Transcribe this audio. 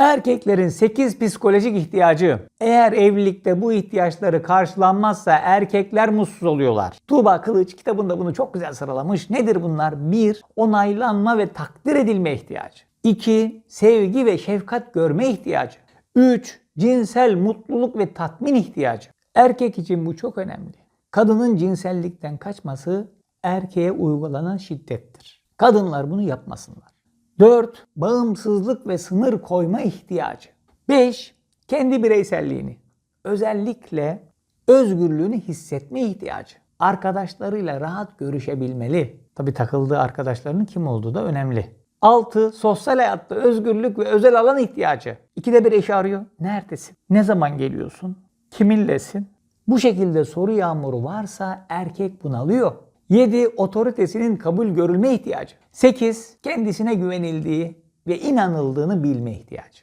Erkeklerin 8 psikolojik ihtiyacı. Eğer evlilikte bu ihtiyaçları karşılanmazsa erkekler mutsuz oluyorlar. Tuğba Kılıç kitabında bunu çok güzel sıralamış. Nedir bunlar? 1. Onaylanma ve takdir edilme ihtiyacı. 2. Sevgi ve şefkat görme ihtiyacı. 3. Cinsel mutluluk ve tatmin ihtiyacı. Erkek için bu çok önemli. Kadının cinsellikten kaçması erkeğe uygulanan şiddettir. Kadınlar bunu yapmasınlar. 4. Bağımsızlık ve sınır koyma ihtiyacı. 5. Kendi bireyselliğini, özellikle özgürlüğünü hissetme ihtiyacı. Arkadaşlarıyla rahat görüşebilmeli. Tabi takıldığı arkadaşlarının kim olduğu da önemli. 6. Sosyal hayatta özgürlük ve özel alan ihtiyacı. İkide bir eşi arıyor. Neredesin? Ne zaman geliyorsun? Kiminlesin? Bu şekilde soru yağmuru varsa erkek bunalıyor. 7. Otoritesinin kabul görülme ihtiyacı. 8. Kendisine güvenildiği ve inanıldığını bilme ihtiyacı.